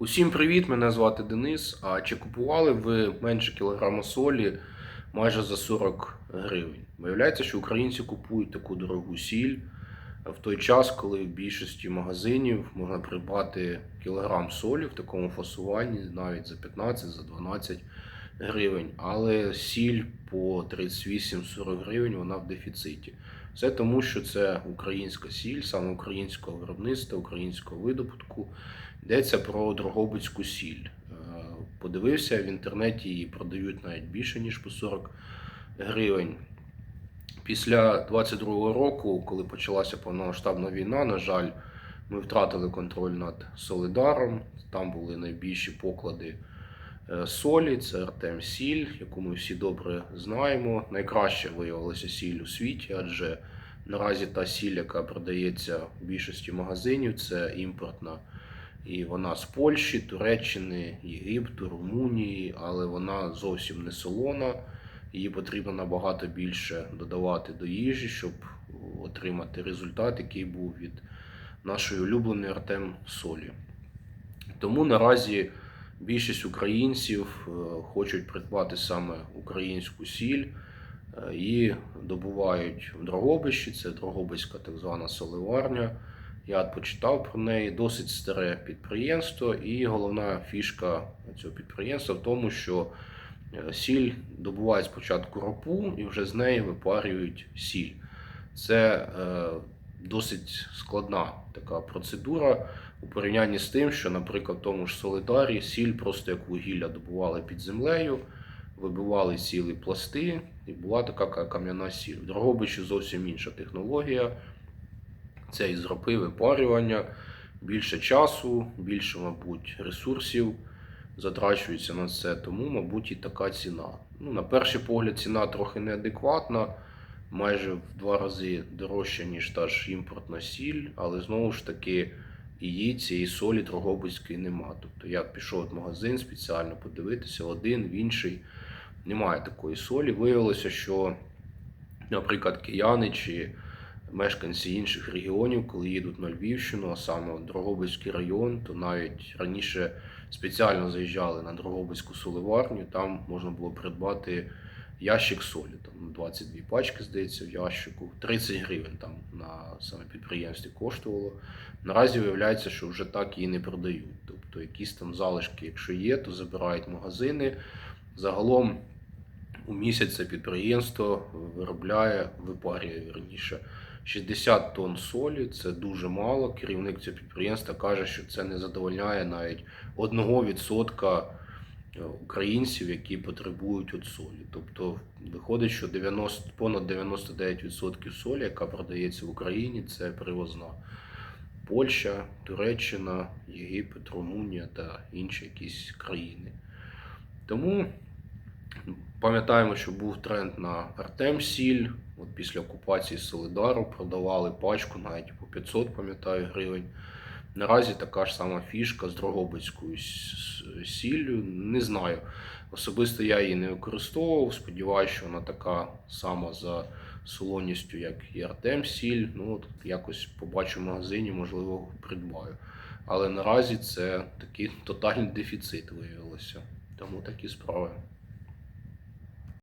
Усім привіт! Мене звати Денис. А чи купували ви менше кілограма солі майже за 40 гривень? Виявляється, що українці купують таку дорогу сіль в той час, коли в більшості магазинів можна придбати кілограм солі в такому фасуванні навіть за 15, за 12 гривень. Але сіль по 38-40 гривень вона в дефіциті. Все тому, що це українська сіль, саме українського виробництва, українського видобутку. Йдеться про Дрогобицьку сіль. Е, Подивився в інтернеті її продають навіть більше, ніж по 40 гривень. Після 22-го року, коли почалася повномасштабна війна, на жаль, ми втратили контроль над Солидаром. Там були найбільші поклади солі, це Артем Сіль, яку ми всі добре знаємо. Найкраще виявилася сіль у світі, адже наразі та сіль, яка продається в більшості магазинів, це імпортна. І вона з Польщі, Туреччини, Єгипту, Румунії, але вона зовсім не солона. Її потрібно набагато більше додавати до їжі, щоб отримати результат, який був від нашої улюбленої Артем Солі. Тому наразі більшість українців е, хочуть придбати саме українську сіль е, і добувають в Дрогобищі, це Дрогобицька так звана соливарня. Я почитав про неї досить старе підприємство, і головна фішка цього підприємства в тому, що е, сіль добувають спочатку ропу і вже з неї випарюють сіль. Це е, досить складна така процедура у порівнянні з тим, що, наприклад, в тому ж Солидарі сіль просто як вугілля добували під землею, вибивали цілі пласти, і була така кам'яна сіль. В Дрогобичі зовсім інша технологія. Це із ропи випарювання, більше часу, більше, мабуть, ресурсів затрачується на це, тому, мабуть, і така ціна. Ну, на перший погляд, ціна трохи неадекватна, майже в два рази дорожча, ніж та ж імпортна сіль, але знову ж таки її цієї солі Дрогобицької нема. Тобто я пішов в магазин спеціально подивитися, один, в інший. Немає такої солі. Виявилося, що, наприклад, кияни чи мешканці інших регіонів, коли їдуть на Львівщину, а саме Дрогобицький район, то навіть раніше спеціально заїжджали на Дрогобицьку соливарню, там можна було придбати ящик солі. Там 22 пачки, здається, в ящику, 30 гривень там на саме підприємстві коштувало. Наразі виявляється, що вже так її не продають. Тобто якісь там залишки, якщо є, то забирають магазини. Загалом у місяць це підприємство виробляє, випарює верніше 60 тонн солі. Це дуже мало. Керівник цього підприємства каже, що це не задовольняє навіть 1% українців, які потребують от солі. Тобто виходить, що 90, понад 99% солі, яка продається в Україні, це привозна. Польща, Туреччина, Єгипет, Румунія та інші якісь країни. Тому пам'ятаємо, що був тренд на Артем Сіль. От після окупації Солидару продавали пачку навіть по 500, пам'ятаю, гривень. Наразі така ж сама фішка з Дрогобицькою сіллю. Не знаю. Особисто я її не використовував. Сподіваюся, що вона така сама за солоністю, як і Артем Сіль. Ну, от якось побачу в магазині, можливо, придбаю. Але наразі це такий тотальний дефіцит виявилося. Тому такі справи.